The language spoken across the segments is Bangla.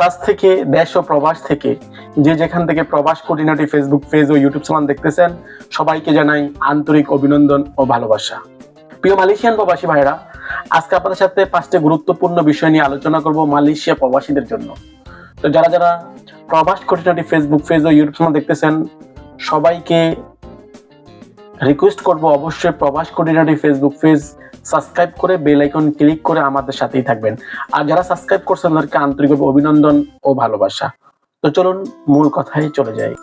কাছ থেকে, দেশ ও প্রবাস থেকে যে যেখান থেকে প্রবাস কোটিনাটি ফেসবুক পেজ ও ইউটিউব চ্যানেল দেখতেছেন, সবাইকে জানাই আন্তরিক অভিনন্দন ও ভালোবাসা। প্রিয় মালয়েশিয়ান প্রবাসী ভাইরা আজকে আপনাদের সাথে পাঁচটি গুরুত্বপূর্ণ বিষয় নিয়ে আলোচনা করব মালয়েশিয়া প্রবাসীদের জন্য। তো যারা যারা প্রবাস কোটিনাটি ফেসবুক পেজ ও ইউটিউব চ্যানেল দেখতেছেন, সবাইকে রিকোয়েস্ট করব অবশ্যই প্রবাস কোটিনাটি ফেসবুক পেজ সাবস্ক্রাইব করে বেল আইকন ক্লিক করে আমাদের সাথেই থাকবেন। আর যারা সাবস্ক্রাইব করছেন, তাদেরকে আন্তরিকভাবে অভিনন্দন ও ভালোবাসা। তো চলুন, মূল কথায় চলে যাই।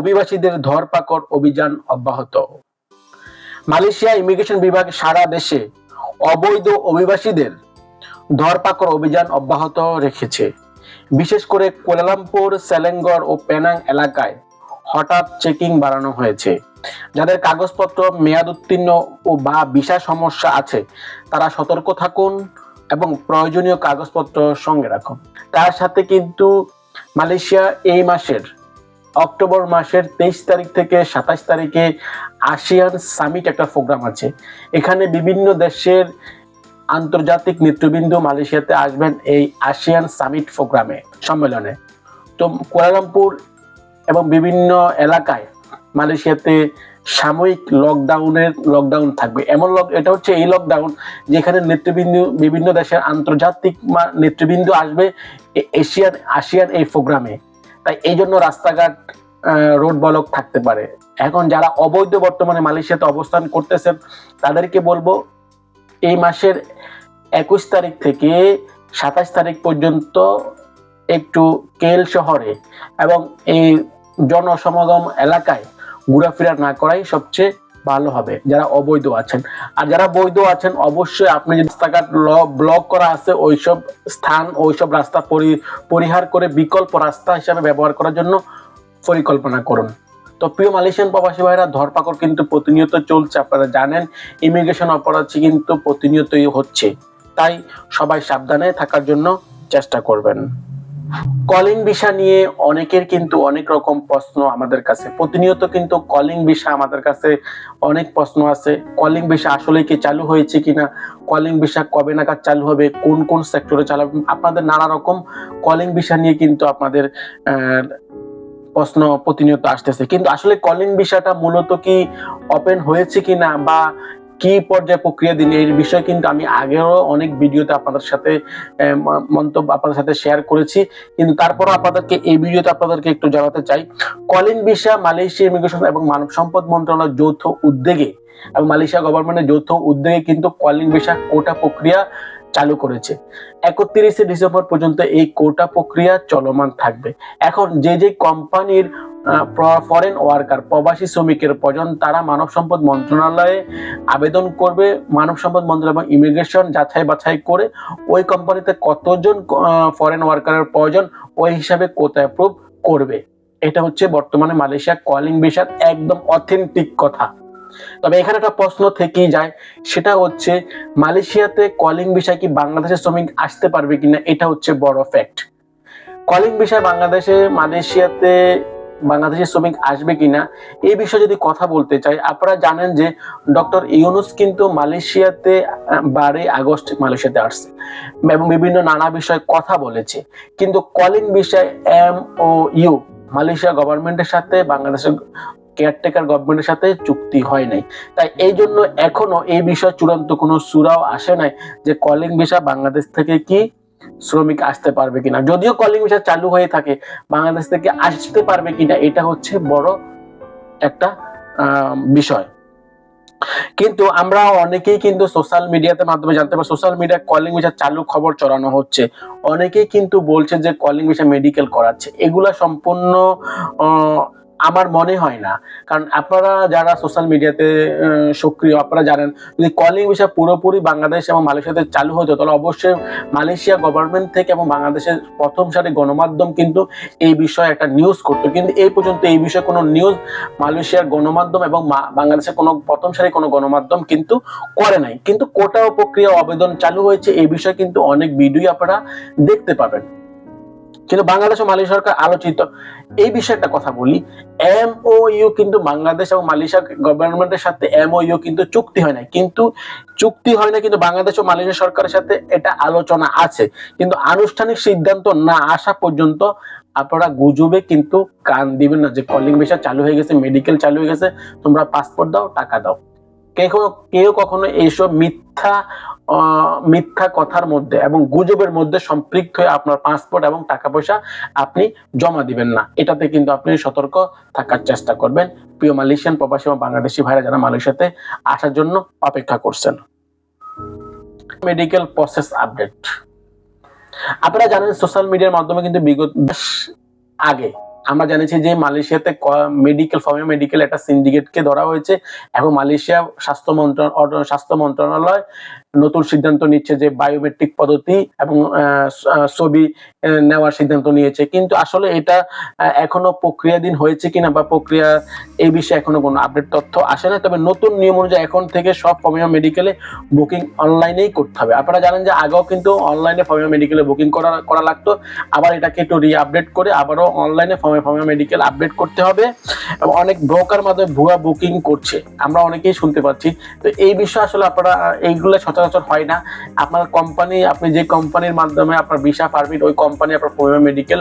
অভিবাসীদের ধরপাকড় অভিযান অব্যাহত। মালয়েশিয়া ইমিগ্রেশন বিভাগ সারা দেশে অবৈধ অভিবাসীদের ধরপাকড় অভিযান অব্যাহত রেখেছে। বিশেষ করে কোলালামপুর, সেলেঙ্গর ও পেনাং এলাকায় হঠাৎ চেকিং বাড়ানো হয়েছে। যাদের কাগজপত্র মেয়াদ উত্তীর্ণ ও বা ভিসা সমস্যা আছে, তারা সতর্ক থাকুন এবং প্রয়োজনীয় কাগজপত্র সঙ্গে রাখুন। তার সাথে কিন্তু মালয়েশিয়া এই মাসের, অক্টোবর মাসের তেইশ তারিখ থেকে সাতাশ তারিখে আসিয়ান সামিট একটা প্রোগ্রাম আছে। এখানে বিভিন্ন দেশের আন্তর্জাতিক নেতৃবৃন্দ মালয়েশিয়াতে আসবেন এই আসিয়ান সামিট প্রোগ্রামে সম্মেলনে। তো কুয়ালালামপুর এবং বিভিন্ন এলাকায় মালয়েশিয়াতে সাময়িক লকডাউনের লকডাউন থাকবে। এমন লক এটা হচ্ছে এই লকডাউন যেখানে নেতৃবৃন্দ, বিভিন্ন দেশের আন্তর্জাতিক নেতৃবৃন্দ আসবে এশিয়ান, আসিয়ান এই প্রোগ্রামে। তাই এই জন্য রাস্তাঘাট রোড বলক থাকতে পারে। এখন যারা অবৈধ বর্তমানে মালয়েশিয়াতে অবস্থান করতেছেন, তাদেরকে বলব এই মাসের একুশ তারিখ থেকে সাতাশ তারিখ পর্যন্ত একটু কেল শহরে এবং এই জনসমাগম এলাকায় ঘোরাফেরা না করাই সবচেয়ে ভালো হবে, যারা অবৈধ আছেন। আর যারা বৈধ আছেন, অবশ্যই আপনি যে রাস্তাঘাট ব্লক করা আছে, ওইসব স্থান, ওইসব রাস্তা পরি- পরিহার করে বিকল্প রাস্তা হিসাবে ব্যবহার করার জন্য পরিকল্পনা করুন। তো প্রিয় মালয়েশিয়ান প্রবাসী ভাইরা, ধরপাকড় কিন্তু প্রতিনিয়ত চলছে, আপনারা জানেন ইমিগ্রেশন অপরাধ কিন্তু প্রতিনিয়তই হচ্ছে। তাই সবাই সাবধানে থাকার জন্য চেষ্টা করবেন। কলিং ভিসা নিয়ে অনেকের কিন্তু অনেক রকম প্রশ্ন আমাদের কাছে। প্রতিনিয়ত কিন্তু কলিং ভিসা আমাদের কাছে অনেক প্রশ্ন আছে। কলিং ভিসা আসলে কি চালু হয়েছে কিনা? কলিং ভিসা কবে নাগাদ চালু হবে? কোন কোন সেক্টরে চালু হবে? আপনাদের নানা রকম কলিং ভিসা নিয়ে কিন্তু আপনাদের প্রশ্ন প্রতিনিয়ত আসতেছে। কিন্তু আসলে কলিং বিষয়টা মূলত কি ওপেন হয়েছে কি না বা কি পর্যায়ে প্রক্রিয়া দিন এই বিষয়ে কিন্তু আমি আগেও অনেক ভিডিওতে আপনাদের সাথে মন্তব্য আপনাদের সাথে শেয়ার করেছি। কিন্তু তারপরও আপনাদেরকে এই ভিডিওতে আপনাদেরকে একটু জানাতে চাই। কলিং ভিসা মালয়েশিয়া ইমিগ্রেশন এবং মানব সম্পদ মন্ত্রণালয় যৌথ উদ্যোগে এবং মালয়েশিয়া গভর্নমেন্টের যৌথ উদ্যোগে কিন্তু কলিং ভিসা কোটা প্রক্রিয়া চালু করেছে। একত্রিশে ডিসেম্বর পর্যন্ত এই কোটা প্রক্রিয়া চলমান থাকবে। এখন যে যে কোম্পানির ফরেন ওয়ার্কার প্রবাসী শ্রমিকের প্রয়োজন, তারা মানব সম্পদ মন্ত্রণালয়ে আবেদন করবে। মানব সম্পদ মন্ত্রণালয় এবং ইমিগ্রেশন যাচাই বাছাই করে ওই কোম্পানিতে কতজন ফরেন ওয়ার্কারের প্রয়োজন, ওই হিসাবে কোটা অ্যাপ্রুভ করবে। এটা হচ্ছে বর্তমানে মালয়েশিয়া কলিং ভিসার একদম অথেন্টিক কথা। তবে এখানে একটা প্রশ্ন থেকেই যায়, সেটা হচ্ছে মালয়েশিয়াতে কলিং বিষয় কি বাংলাদেশের শ্রমিক আসতে পারবে কিনা, এটা হচ্ছে বড় ফ্যাক্ট কলিং বিষয় বাংলাদেশে, মালয়েশিয়াতে বাংলাদেশের শ্রমিক আসবে কিনা, এই বিষয়ে যদি কথা বলতে চাই, আপনারা জানেন যে ডক্টর ইউনুস কিন্তু মালয়েশিয়াতে বারোই আগস্ট মালয়েশিয়াতে আসছে এবং বিভিন্ন নানা বিষয়ে কথা বলেছে। কিন্তু কলিং বিষয় এম ও ইউ মালয়েশিয়া গভর্নমেন্টের সাথে বাংলাদেশের কেয়ারটেকার গভর্নমেন্টের সাথে চুক্তি হয় নাই। তাই এই জন্য এখনও এই বিষয়ে চূড়ান্ত কোনো সুরাও আসে নাই যে কলিং ভিসা বাংলাদেশ থেকে কি শ্রমিক আসতে পারবে কিনা। যদিও কলিং ভিসা চালু হয়ে থাকে, বাংলাদেশ থেকে আসতে পারবে কিনা এটা হচ্ছে বড় একটা বিষয়। কিন্তু আমরা অনেকেই কিন্তু সোশ্যাল মিডিয়াতে মাধ্যমে জানতে পারি সোশ্যাল মিডিয়া কলিং ভিসা চালু খবর চড়ানো হচ্ছে। অনেকেই কিন্তু বলছে যে কলিং ভিসা মেডিকেল করাচ্ছে। এগুলা সম্পূর্ণ আমার মনে হয় না। কারণ আপনারা যারা সোশ্যাল মিডিয়াতে সক্রিয়, আপনারা জানেন, যদি কলিং বিষয় পুরোপুরি বাংলাদেশ এবং মালয়েশিয়াতে চালু হতো, তাহলে অবশ্যই মালয়েশিয়া গভর্নমেন্ট থেকে এবং বাংলাদেশের প্রথম সারি গণমাধ্যম কিন্তু এই বিষয়ে একটা নিউজ করতো। কিন্তু এই পর্যন্ত এই বিষয়ে কোনো নিউজ মালয়েশিয়ার গণমাধ্যম এবং বাংলাদেশের কোনো প্রথম সারি কোনো গণমাধ্যম কিন্তু করে নাই। কিন্তু কোটা প্রক্রিয়া আবেদন চালু হয়েছে, এই বিষয়ে কিন্তু অনেক ভিডিও আপনারা দেখতে পাবেন। কিন্তু বাংলাদেশ ও মালয়েশিয়া সরকার আলোচিত। এই বিষয়ে একটা কথা বলি। এমওইউ কিন্তু বাংলাদেশ এবং মালয়েশিয়া গভর্নমেন্টের সাথে এমওইউ কিন্তু চুক্তি হয় না কিন্তু চুক্তি হয় না কিন্তু বাংলাদেশ ও মালয়েশিয়া সরকারের সাথে এটা আলোচনা আছে। কিন্তু আনুষ্ঠানিক সিদ্ধান্ত না আসা পর্যন্ত আপনারা গুজবে কিন্তু কান দিবেন না যে কলিং ভিসা চালু হয়ে গেছে, মেডিকেল চালু হয়ে গেছে, তোমরা পাসপোর্ট দাও, টাকা দাও। কেউ কেউ কখনো এইসব মিথ্যা মিথ্যা কথার মধ্যে এবং গুজবের মধ্যে সম্পৃক্ত হয়ে আপনার পাসপোর্ট এবং টাকা পয়সা আপনি জমা দিবেন না। এটাতে কিন্তু আপনি সতর্ক থাকার চেষ্টা করবেন। প্রিয় মালয়েশিয়ান প্রবাসী এবং বাংলাদেশি ভাইরা যারা মালয়েশিয়াতে আসার জন্য অপেক্ষা করছেন। মেডিকেল প্রসেস আপডেট আপনারা জানেন সোশ্যাল মিডিয়ার মাধ্যমে কিন্তু বিগত আগে আমরা জানিছি যে মালয়েশিয়াতে মেডিকেল ফর্মে মেডিকেল একটা সিন্ডিকেটকে ধরা হয়েছে এবং মালয়েশিয়া স্বাস্থ্য মন্ত্রণ, স্বাস্থ্য মন্ত্রণালয় নতুন সিদ্ধান্ত নিচ্ছে যে বায়োমেট্রিক পদ্ধতি এবং ছবি নেওয়ার সিদ্ধান্ত নিয়েছে। কিন্তু আসলে এটা এখনও প্রক্রিয়াধীন হয়েছে কিনা বা প্রক্রিয়া এই বিষয়ে এখনও কোনো আপডেট তথ্য আসে না। তবে নতুন নিয়ম অনুযায়ী এখন থেকে সব ফর্মিয়া মেডিকেলে বুকিং অনলাইনেই করতে হবে। আপনারা জানেন যে আগেও কিন্তু অনলাইনে ফর্মিয়া মেডিকেলে বুকিং করা করা লাগতো। আবার এটাকে একটু রি আপডেট করে আবারও অনলাইনে ফর্মিয়া ফর্মিয়া মেডিকেল আপডেট করতে হবে। এবং অনেক ব্রোকার মাধ্যমে ভুয়া বুকিং করছে। আমরা অনেকেই শুনতে পাচ্ছি। তো এই বিষয়ে আসলে আপনারা এইগুলো সচরাচর হয় না। আপনার কোম্পানি আপনি যে কোম্পানির মাধ্যমে আপনার ভিসা পারমিট ওই কোম্পানি আপনার ফর্মিয়া মেডিকেল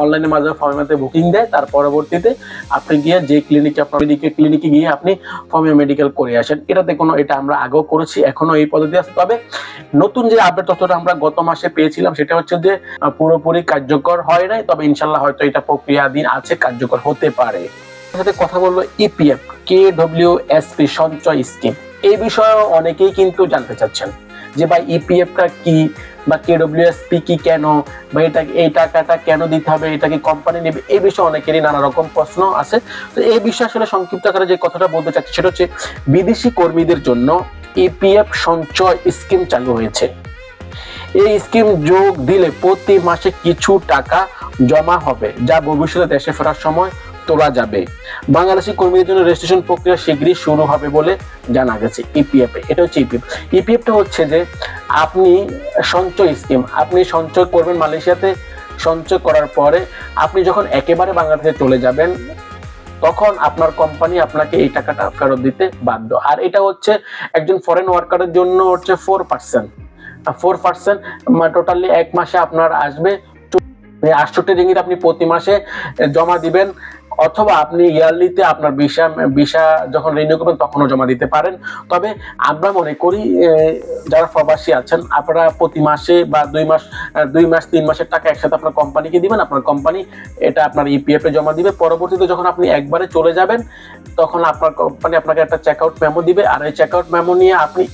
অনলাইনের মাধ্যমে ফর্মিয়াতে বুকিং দেয়। তার পরবর্তীতে আপনি গিয়ে যে ক্লিনিকে আপনার মেডিকেল ক্লিনিকে গিয়ে আপনি ফর্মিয়া মেডিকেল করে আসেন। এটাতে কোনো, এটা আমরা আগেও করেছি এখনও এই পদ্ধতি আছে। তবে নতুন যে আপডেট তথ্যটা আমরা গত মাসে পেয়েছিলাম, সেটা হচ্ছে যে পুরোপুরি কার্যকর হয় নাই। তবে ইনশাল্লাহ হয়তো এটা প্রক্রিয়াধীন আছে, কার্যকর হতে পারে। সাথে কথা বলল ইপিএফ কে ডব্লিউ এসপি সঞ্চয় স্কিম এই বিষয়ে অনেকেই কিন্তু জানতে চাচ্ছেন যে ভাই ইপিএফটা কি বা কে ডব্লিউএসপি কি কেন বা এটা এই টাকাটা কেন দিতে হবে, এটা কি কোম্পানি নেবে? এই বিষয়ে অনেকেরই নানা রকম প্রশ্ন আছে। তো এই বিষয়ে আসলে সংক্ষিপ্ত আকারে যে কথাটা বলতে চাচ্ছি সেটা হচ্ছে বিদেশি কর্মীদের জন্য ইপিএফ সঞ্চয় স্কিম চালু হয়েছে। এই স্কিম যোগ দিলে প্রতি মাসে কিছু টাকা জমা হবে, যা ভবিষ্যতে দেশে ফেরার সময় তোলা যাবে। বাংলাদেশি কর্মীদের জন্য রেজিস্ট্রেশন প্রক্রিয়া শীঘ্রই শুরু হবে বলে জানা গেছে ইপিএফ এটা হচ্ছে ইপিএফ ইপিএফটা হচ্ছে যে, আপনি সঞ্চয় স্কিম আপনি সঞ্চয় করবেন মালয়েশিয়াতে সঞ্চয় করার পরে আপনি যখন একেবারে বাংলাদেশে চলে যাবেন, তখন আপনার কোম্পানি আপনাকে এই টাকাটা ফেরত দিতে বাধ্য। আর এটা হচ্ছে একজন ফরেন ওয়ার্কারের জন্য হচ্ছে four percent four percent totally এক মাসে আপনার আসবে আটষট্টি রিঙ্গিত আপনি প্রতি মাসে জমা দিবেন, অথবা আপনি ইয়ারলিতে আপনার ভিসা ভিসা যখন রিনিউ করবেন তখনও জমা দিতে পারেন। তবে আমরা মনে করি যারা প্রবাসী আছেন, আপনারা প্রতি মাসে বা দুই মাস দুই মাস, তিন মাসের টাকা একসাথে আপনার কোম্পানিকে দিবেন, আপনার কোম্পানি এটা আপনার ইপিএফে জমা দিবে। পরবর্তীতে যখন আপনি একবারে চলে যাবেন, তখন আপনার কোম্পানি আপনাকে একটা চেক আউট মেমো দিবে। আর এই চেক আউট মেমো নিয়ে আপনি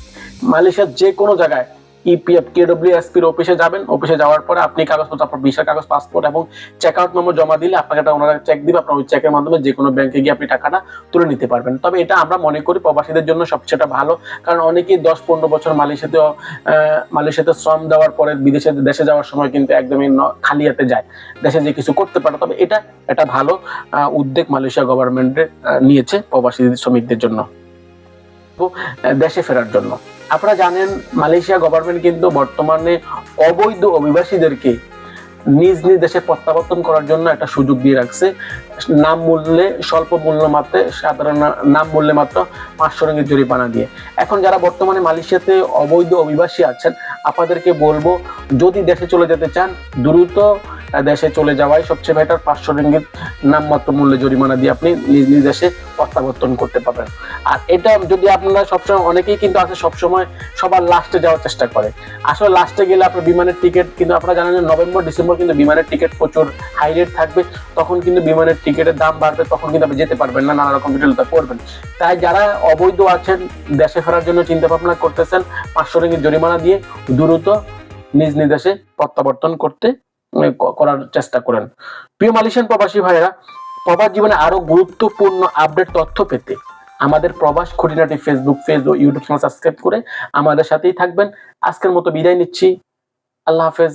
মালয়েশিয়ার যে কোনো জায়গায় E ইপিএফ কেডব্লিউ এসপির অফিসে যাবেন। অফিসে যাওয়ার পরে আপনি কাগজপত্র, আপনার ভিসা কাগজ পাসপোর্ট এবং চেক আউট নম্বর জমা দিলে আপনাকে একটা ওনারা চেক দিবে। আপনার ওই চেকের মাধ্যমে যে কোনো ব্যাংকে গিয়ে আপনি টাকাটা তুলে নিতে পারবেন। তবে এটা আমরা মনে করি প্রবাসীদের জন্য সবচেয়ে ভালো। কারণ অনেকেই দশ পনেরো বছর মালয়েশিয়াতে মালয়েশিয়াতে শ্রম দেওয়ার পরে বিদেশে, দেশে যাওয়ার সময় কিন্তু একদমই খালি হাতে যায়। দেশে যে কিছু করতে পারে, তবে এটা একটা ভালো উদ্যোগ মালয়েশিয়া গভর্নমেন্টের নিয়েছে প্রবাসী শ্রমিকদের জন্য। দেশে ফেরার জন্য। আপনারা জানেন, মালয়েশিয়া গভর্নমেন্ট কিন্তু বর্তমানে অবৈধ অভিবাসীদেরকে নিজ নিজ দেশে প্রত্যাবর্তন করার জন্য একটা সুযোগ দিয়ে রাখছে। নাম মূল্যে, স্বল্প মূল্য মাত্রে, সাধারণ নাম মূল্যে মাত্র পাঁচশো রঙের জরিমানা দিয়ে। এখন যারা বর্তমানে মালয়েশিয়াতে অবৈধ অভিবাসী আছেন, আপনাদেরকে বলব, যদি দেশে চলে যেতে চান, দ্রুত দেশে চলে যাওয়াই সবচেয়ে বেটার পাঁচশো রিঙ্গিত নামমাত্র মূল্যে জরিমানা দিয়ে আপনি নিজ নিজ দেশে প্রত্যাবর্তন করতে পারবেন। আর এটা যদি আপনারা সবসময়, অনেকেই কিন্তু আছে সবসময় সবার লাস্টে যাওয়ার চেষ্টা করে। আসলে লাস্টে গেলে আপনার বিমানের টিকিট কিন্তু আপনারা জানেন নভেম্বর, ডিসেম্বর কিন্তু বিমানের টিকিট প্রচুর হাই রেট থাকবে। তখন কিন্তু বিমানের টিকিটের দাম বাড়বে, তখন কিন্তু আপনি যেতে পারবেন না, নানা রকম জটিলতা পড়বেন। তাই যারা অবৈধ আছেন, দেশে ফেরার জন্য চিন্তা ভাবনা করতেছেন, পাঁচশো রিঙ্গিত জরিমানা দিয়ে দ্রুত নিজ নিজ দেশে প্রত্যাবর্তন করতে করার চেষ্টা করেন। প্রিয় মালয়েশিয়ান প্রবাসী ভাইয়েরা, প্রবাস জীবনে আরও গুরুত্বপূর্ণ আপডেট তথ্য পেতে আমাদের প্রবাস খুঁটিনাটি ফেসবুক পেজ ও ইউটিউব চ্যানেল সাবস্ক্রাইব করে আমাদের সাথেই থাকবেন। আজকের মতো বিদায় নিচ্ছি। আল্লাহ হাফেজ।